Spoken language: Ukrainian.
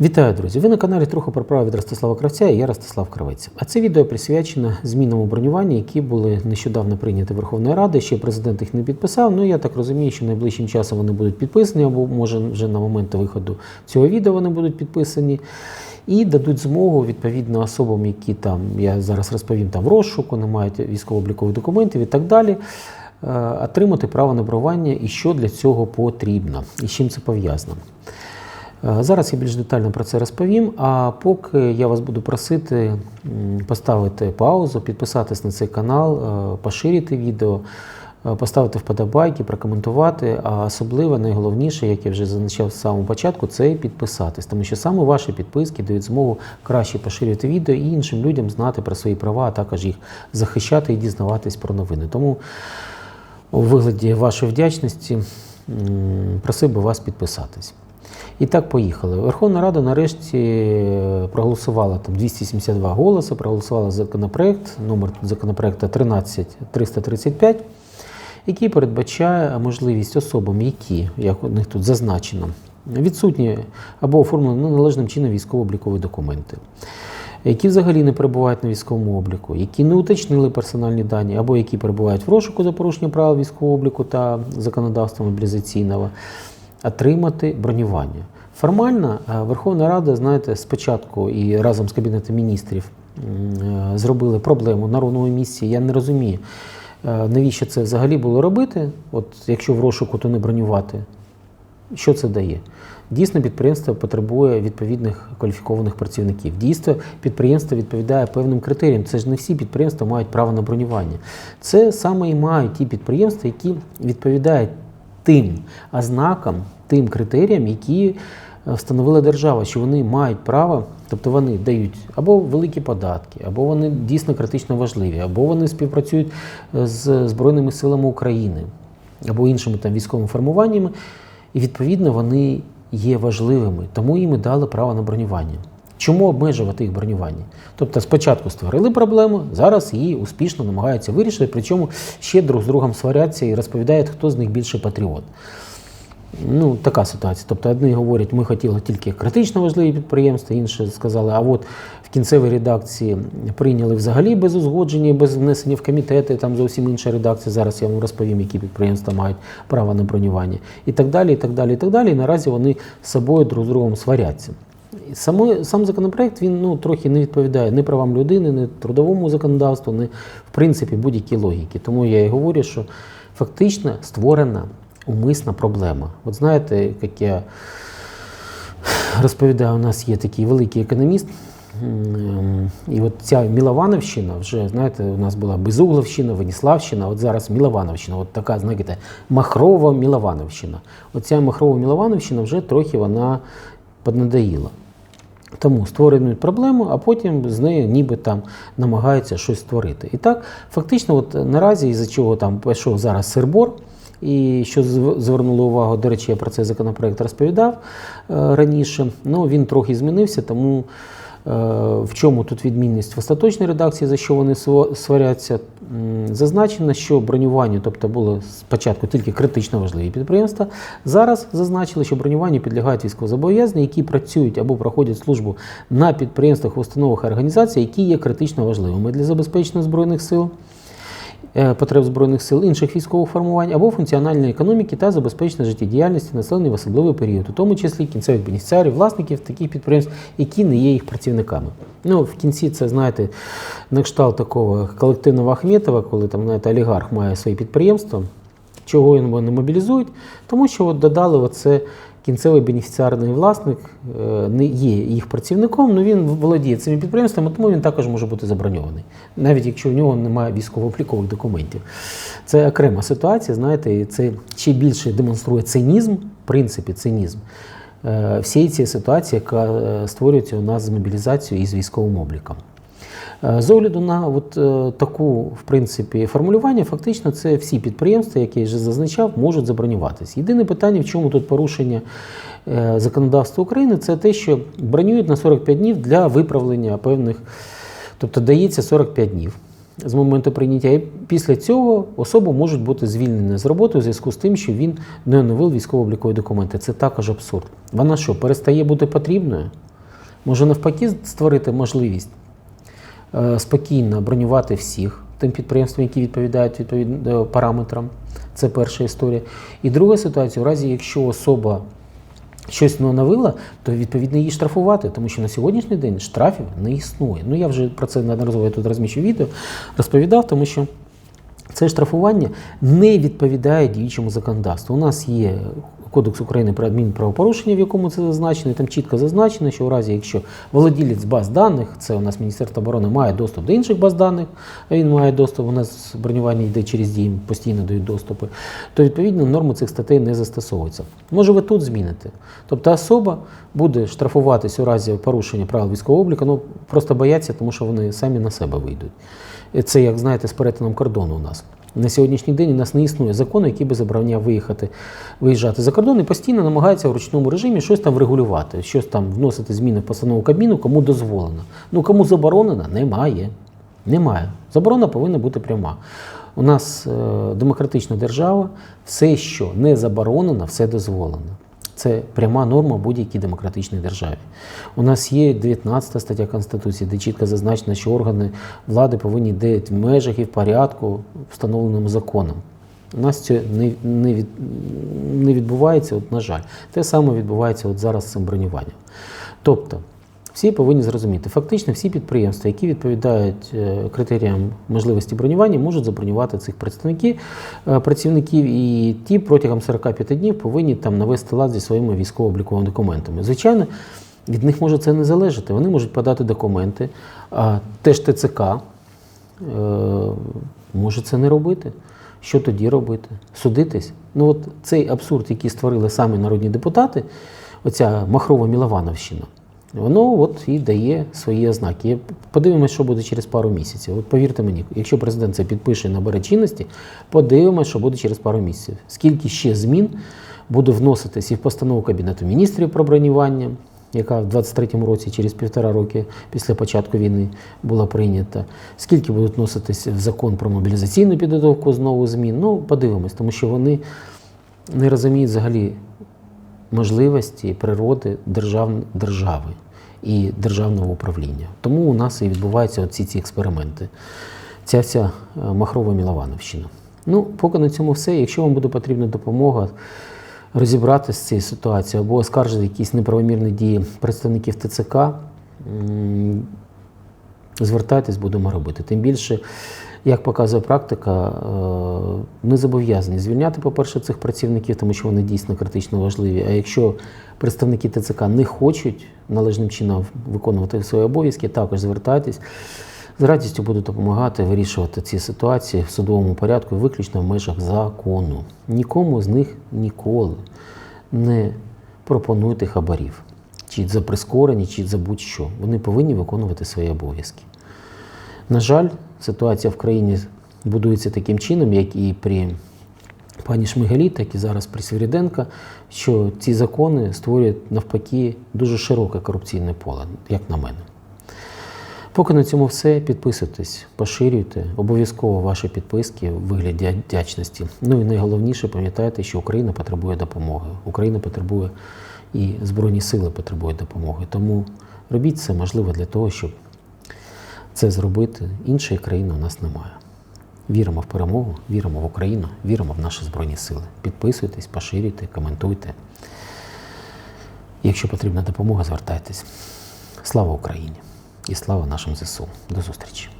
Вітаю, друзі! Ви на каналі Трохи про право від Ростислава Кравця і я Ростислав Кравець. А це відео присвячено змінам у бронюванні, які були нещодавно прийняті Верховною Радою. Ще президент їх не підписав. Ну я так розумію, що найближчим часом вони будуть підписані, або може вже на момент виходу цього відео вони будуть підписані. І дадуть змогу відповідно особам, які там я зараз розповім там в розшуку, не мають військово-облікових документів і так далі. е, Отримати право на бронювання і що для цього потрібно, і з чим це пов'язано. Е, Зараз я більш детально про це розповім. А поки я вас буду просити поставити паузу, підписатись на цей канал, е, поширити відео, е, поставити вподобайки, прокоментувати. А особливо найголовніше, як я вже зазначав з самого початку, це підписатись, тому що саме ваші підписки дають змогу краще поширювати відео і іншим людям знати про свої права, а також їх захищати і дізнаватись про новини. Тому у вигляді вашої вдячності просив би вас підписатись. І так поїхали. Верховна Рада нарешті е, проголосувала там 272 голоси, проголосувала законопроект, номер законопроекту 13335, який передбачає можливість особам, які, як у них тут зазначено, відсутні або оформлені неналежним чином військово-облікові документи. Які взагалі не перебувають на військовому обліку, які не уточнили персональні дані, або які перебувають в розшуку за порушення правил військового обліку та законодавства мобілізаційного, отримати бронювання. Формально е, Верховна Рада, знаєте, спочатку і разом з Кабінетом міністрів е, зробили проблему на місці. Я не розумію, е, навіщо це взагалі було робити, от якщо в розшуку, то не бронювати. Що це дає? Дійсно, підприємство потребує відповідних кваліфікованих працівників. Дійсно, підприємство відповідає певним критеріям. Це ж не всі підприємства мають право на бронювання. Це саме і мають ті підприємства, які відповідають тим ознакам, тим критеріям, які е, встановила держава, що вони мають право, тобто вони дають або великі податки, або вони дійсно критично важливі, або вони співпрацюють е, з Збройними силами України, або іншими там військовими формуваннями, і відповідно вони є важливими, тому їм і дали право на бронювання. Чому обмежувати їх бронювання? Тобто спочатку створили проблему, зараз її успішно намагаються вирішити, причому ще друг з другом сваряться і розповідають, хто з них більше патріот. Ну, така ситуація. Тобто одні говорять, ми хотіли тільки критично важливі підприємства, інші сказали, а от в кінцевій редакції прийняли взагалі без узгодження, без внесення в комітети, там зовсім інша редакція. Зараз я вам розповім, які підприємства мають право на бронювання. І так далі, і так далі, і так далі. І наразі вони з собою друг з другом сваряться. Само, сам законопроект він ну, трохи не відповідає ні правам людини, ні трудовому законодавству, ні в принципі будь-якій логіки. Тому я і говорю, що фактично створена умисна проблема. От знаєте, як я розповідаю, у нас є такий великий економіст. І от ця Міловановщина, вже знаєте, у нас була Безугловщина, Веніславщина, от зараз Міловановщина, от така, знаєте, Махрова Міловановщина. Оця Махрова Міловановщина вже трохи вона поднадоїла. Тому створюють проблему, а потім з нею ніби там намагаються щось створити. І так, фактично, от наразі, із-за чого там пішов зараз сирбор, і що звернуло увагу, до речі, я про цей законопроект розповідав е, раніше. Ну він трохи змінився, тому в чому тут відмінність в остаточній редакції, за що вони сваряться, зазначено, що бронюванню, тобто було спочатку тільки критично важливі підприємства. Зараз зазначили, що бронюванню підлягають військовозобов'язані, які працюють або проходять службу на підприємствах, установах і організаціях, які є критично важливими для забезпечення збройних сил. Е, Потреб збройних сил інших військових формувань або функціональної економіки та забезпечення життєдіяльності населення в особливий період, у тому числі кінцевих бенефіціарів, власників таких підприємств, які не є їх працівниками. Ну, в кінці це, знаєте, на кшталт такого колективного Ахметова, коли там, знаєте, олігарх має своє підприємство. Чого його не мобілізують? Тому що от додали оце кінцевий бенефіціарний власник е, не є їх працівником, але він володіє цими підприємствами, тому він також може бути заброньований, навіть якщо в нього немає військово-облікових документів. Це окрема ситуація, знаєте, і це ще більше демонструє цинізм, в принципі, цинізм е, всієї цієї ситуації, яка е, створюється у нас з мобілізацією і з військовим обліком. Е, З огляду на от, е, таку в принципі, формулювання, фактично це всі підприємства, які я вже зазначав, можуть забронюватись. Єдине питання, в чому тут порушення е, законодавства України, це те, що бронюють на 45 днів для виправлення певних, тобто дається 45 днів. З моменту прийняття, і після цього особа можуть бути звільнені з роботи у зв'язку з тим, що він не оновив військово-облікові документи. Це також абсурд. Вона що, перестає бути потрібною? Може навпаки створити можливість спокійно бронювати всіх тим підприємствам, які відповідають відповідно параметрам. Це перша історія. І друга ситуація, у разі якщо особа щось навила, то відповідно її штрафувати, тому що на сьогоднішній день штрафів не існує. Ну я вже про це неодноразово я тут розміщу відео, розповідав, тому що це штрафування не відповідає діючому законодавству. У нас є Кодекс України про адмінправопорушення, в якому це зазначено, і там чітко зазначено, що у разі, якщо володілець баз даних, це у нас Міністерство оборони має доступ до інших баз даних, він має доступ, у нас бронювання йде через дії, постійно дають доступи, то відповідно норми цих статей не застосовуються. Може, ви тут зміните. Тобто особа буде штрафуватись у разі порушення правил військового обліку, ну просто бояться, тому що вони самі на себе вийдуть. Це, як знаєте, з перетином кордону у нас. На сьогоднішній день у нас не існує закону, який би забороняв виїхати, виїжджати за кордон і постійно намагаються в ручному режимі щось там врегулювати, щось там вносити зміни в постанову Кабміну, кому дозволено. Ну кому заборонено, немає. Немає. Заборона повинна бути пряма. У нас е, демократична держава, все, що не заборонено, все дозволено. Це пряма норма будь-якій демократичній державі. У нас є 19 стаття Конституції, де чітко зазначено, що органи влади повинні діяти в межах і в порядку, встановленому законом. У нас це не, не, від, не відбувається, от, на жаль. Те саме відбувається от зараз з цим бронюванням. Тобто, всі повинні зрозуміти, фактично всі підприємства, які відповідають е, критеріям можливості бронювання, можуть забронювати цих представників, е, працівників, і ті протягом 45 днів повинні там навести лад зі своїми військово-обліковими документами. Звичайно, від них може це не залежати. Вони можуть подати документи, а теж ТЦК е, може це не робити. Що тоді робити? Судитись? Ну от цей абсурд, який створили самі народні депутати, оця махрова Міловановщина, воно от і дає свої ознаки. Подивимось, що буде через пару місяців. От повірте мені, якщо президент це підпише і набере чинності, подивимось, що буде через пару місяців. Скільки ще змін буде вноситись і в постанову Кабінету міністрів про бронювання, яка в 23-му році, через півтора роки після початку війни була прийнята. Скільки будуть вноситись в закон про мобілізаційну підготовку знову змін? Ну, подивимось, тому що вони не розуміють взагалі можливості природи держав, держави і державного управління. Тому у нас і відбуваються оці ці експерименти. Ця вся е, махрова Міловановщина. Ну, поки на цьому все. Якщо вам буде потрібна допомога розібратися з цією ситуацією або оскаржити якісь неправомірні дії представників ТЦК, звертайтесь, будемо робити. Тим більше, як показує практика, е, не зобов'язані звільняти, по-перше, цих працівників, тому що вони дійсно критично важливі. А якщо представники ТЦК не хочуть належним чином виконувати свої обов'язки, також звертайтесь. З радістю буду допомагати вирішувати ці ситуації в судовому порядку, виключно в межах закону. Нікому з них ніколи не пропонуйте хабарів, чи за прискорені, чи за будь-що. Вони повинні виконувати свої обов'язки. На жаль, ситуація в країні будується таким чином, як і при пані Шмигалі, так і зараз при Свиріденка, що ці закони створюють навпаки дуже широке корупційне поле, як на мене. Поки на цьому все. Підписуйтесь, поширюйте. Обов'язково ваші підписки в вигляді вдячності. Ну і найголовніше, пам'ятайте, що Україна потребує допомоги. Україна потребує і Збройні сили потребують допомоги. Тому робіть це можливо для того, щоб це зробити. Іншої країни у нас немає. Віримо в перемогу, віримо в Україну, віримо в наші Збройні сили. Підписуйтесь, поширюйте, коментуйте. Якщо потрібна допомога, звертайтесь. Слава Україні! і слава нашим ЗСУ. До зустрічі!